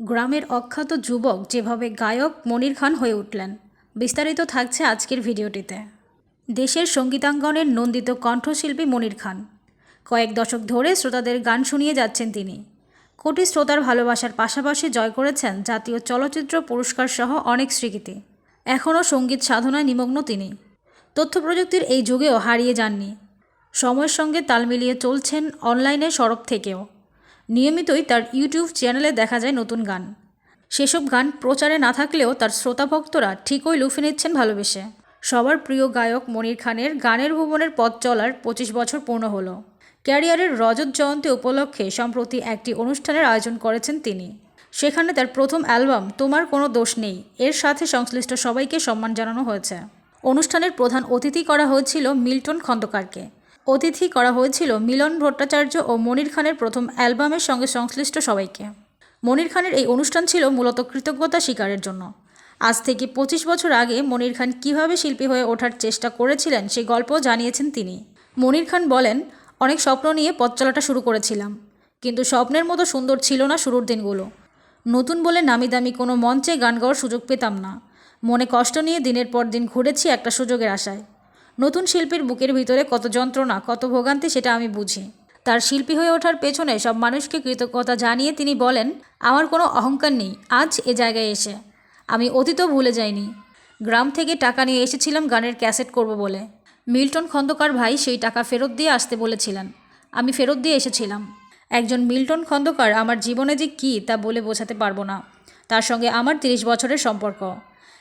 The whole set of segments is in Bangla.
গ্রামের অখ্যাত যুবক যেভাবে গায়ক মনির খান হয়ে উঠলেন। বিস্তারিত থাকছে আজকের ভিডিওটিতে। দেশের সঙ্গীতাঙ্গনের নন্দিত কণ্ঠশিল্পী মনির খান। কয়েক দশক ধরে শ্রোতাদের গান শুনিয়ে যাচ্ছেন তিনি। কোটি শ্রোতার ভালোবাসার পাশাপাশি জয় করেছেন জাতীয় চলচ্চিত্র পুরস্কার সহ অনেক স্বীকৃতি। এখনও সংগীত সাধনায় নিমগ্ন তিনি। তথ্য প্রযুক্তির এই যুগেও হারিয়ে যাননি। সময়ের সঙ্গে তাল মিলিয়ে চলছেন অনলাইনে সরব থেকেও। নিয়মিতই তার ইউটিউব চ্যানেলে দেখা যায় নতুন গান। সেসব গান প্রচারে না থাকলেও তার শ্রোতা ভক্তরা ঠিকই লুফে নিচ্ছেন ভালোবেসে। সবার প্রিয় গায়ক মনির খানের গানের ভুবনের পথ চলার পঁচিশ বছর পূর্ণ হলো। ক্যারিয়ারের রজত জয়ন্তী উপলক্ষে সম্প্রতি একটি অনুষ্ঠানের আয়োজন করেছেন তিনি। সেখানে তার প্রথম অ্যালবাম তোমার কোনো দোষ নেই, এর সাথে সংশ্লিষ্ট সবাইকে সম্মান জানানো হয়েছে। অনুষ্ঠানের প্রধান অতিথি করা হয়েছিল মিল্টন খন্দকারকে। অতিথি করা হয়েছিল মিলন ভট্টাচার্য ও মনির খানের প্রথম অ্যালবামের সঙ্গে সংশ্লিষ্ট সবাইকে। মনির খানের এই অনুষ্ঠান ছিল মূলত কৃতজ্ঞতা স্বীকারের জন্য। আজ থেকে পঁচিশ বছর আগে মনির খান কীভাবে শিল্পী হয়ে ওঠার চেষ্টা করেছিলেন সেই গল্পও জানিয়েছেন তিনি। মনির খান বলেন, অনেক স্বপ্ন নিয়ে পথ চলাটা শুরু করেছিলাম, কিন্তু স্বপ্নের মতো সুন্দর ছিল না শুরুর দিনগুলো। নতুন বলে নামি দামি কোনো মঞ্চে গান গাওয়ার সুযোগ পেতাম না। মনে কষ্ট নিয়ে দিনের পর দিন ঘুরেছি একটা সুযোগের আশায়। নতুন শিল্পীর বুকের ভিতরে কত যন্ত্রণা, কত ভোগান্তি সেটা আমি বুঝি। তার শিল্পী হয়ে ওঠার পেছনে সব মানুষকে কৃতজ্ঞতা জানিয়ে তিনি বলেন, আমার কোনো অহংকার নেই, আজ এ জায়গায় এসে। আমি অতীতও ভুলে যাইনি। গ্রাম থেকে টাকা নিয়ে এসেছিলাম, গানের ক্যাসেট করব বলে। মিল্টন খন্দকার ভাই সেই টাকা ফেরত দিয়ে আসতে বলেছিলেন। আমি ফেরত দিয়ে এসেছিলাম। একজন মিল্টন খন্দকার আমার জীবনে যে কী তা বলে বোঝাতে পারব না। তার সঙ্গে আমার তিরিশ বছরের সম্পর্ক।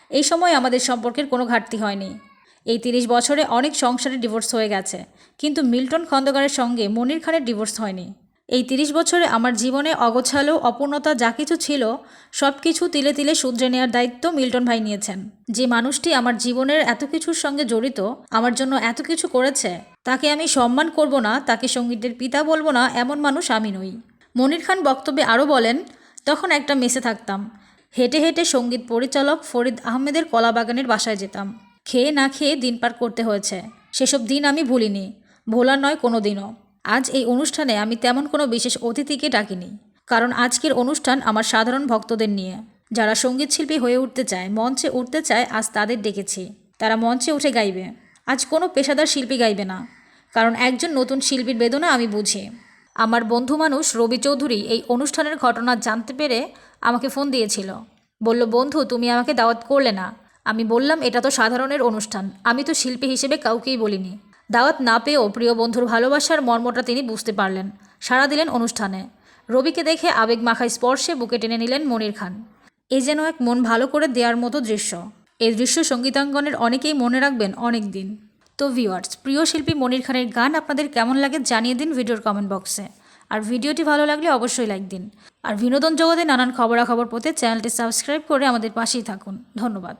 এই সময় আমাদের সম্পর্কের কোনো ঘাটতি হয়নি। এই তিরিশ বছরে অনেক সংসারে ডিভোর্স হয়ে গেছে। কিন্তু মিল্টন খন্দকারের সঙ্গে মনির খানের ডিভোর্স হয়নি। এই তিরিশ বছরে আমার জীবনে অগোছালো, অপূর্ণতা যা কিছু ছিল, সব কিছু তিলে তিলে শুধরে নেওয়ার দায়িত্ব মিল্টন ভাই নিয়েছেন। যে মানুষটি আমার জীবনের এত কিছুর সঙ্গে জড়িত, আমার জন্য এত কিছু করেছে, তাকে আমি সম্মান করব না, তাকে সঙ্গীতের পিতা বলব না, এমন মানুষ আমি নই। মনির খান বক্তব্যে আরও বলেন, তখন একটা মেসে থাকতাম। হেঁটে হেঁটে সংগীত পরিচালক ফরিদ আহমেদের কলাবাগানের বাসায় যেতাম। খেয়ে না খেয়ে দিন পার করতে হয়েছে। সেসব দিন আমি ভুলিনি। ভোলার নয়, কোনো দিনও। আজ এই অনুষ্ঠানে আমি তেমন কোনো বিশেষ অতিথিকে ডাকিনি। কারণ আজকের অনুষ্ঠান আমার সাধারণ ভক্তদের নিয়ে। যারা সংগীত শিল্পী হয়ে উঠতে চায়, মঞ্চে উঠতে চায়, আজ তাদের ডেকেছি। তারা মঞ্চে উঠে গাইবে। আজ কোনো পেশাদার শিল্পী গাইবে না। কারণ একজন নতুন শিল্পীর বেদনা আমি বুঝি। আমার বন্ধু মানুষ রবি চৌধুরী এই অনুষ্ঠানের ঘটনা জানতে পেরে আমাকে ফোন দিয়েছিল। বলল, বন্ধু, তুমি আমাকে দাওয়াত করলে না। আমি বললাম, এটা তো সাধারণের অনুষ্ঠান। আমি তো শিল্পী হিসেবে কাউকেই বলিনি। দাওয়াত না পেয়েও প্রিয় বন্ধুর ভালোবাসার মর্মটা তিনি বুঝতে পারলেন। সাড়া দিলেন অনুষ্ঠানে। রবিকে দেখে আবেগ মাখায় স্পর্শে বুকে টেনে নিলেন মনির খান। এ যেন এক মন ভালো করে দেওয়ার মতো দৃশ্য। এই দৃশ্য সঙ্গীতাঙ্গনের অনেকেই মনে রাখবেন অনেক দিন তো ভিউয়ার্স, প্রিয় শিল্পী মনির খানের গান আপনাদের কেমন লাগে জানিয়ে দিন ভিডিওর কমেন্ট বক্সে। আর ভিডিওটি ভালো লাগলে অবশ্যই লাইক দিন। আর বিনোদন জগতে নানান খবরাখবর পেতে চ্যানেলটি সাবস্ক্রাইব করে আমাদের পাশেই থাকুন। ধন্যবাদ।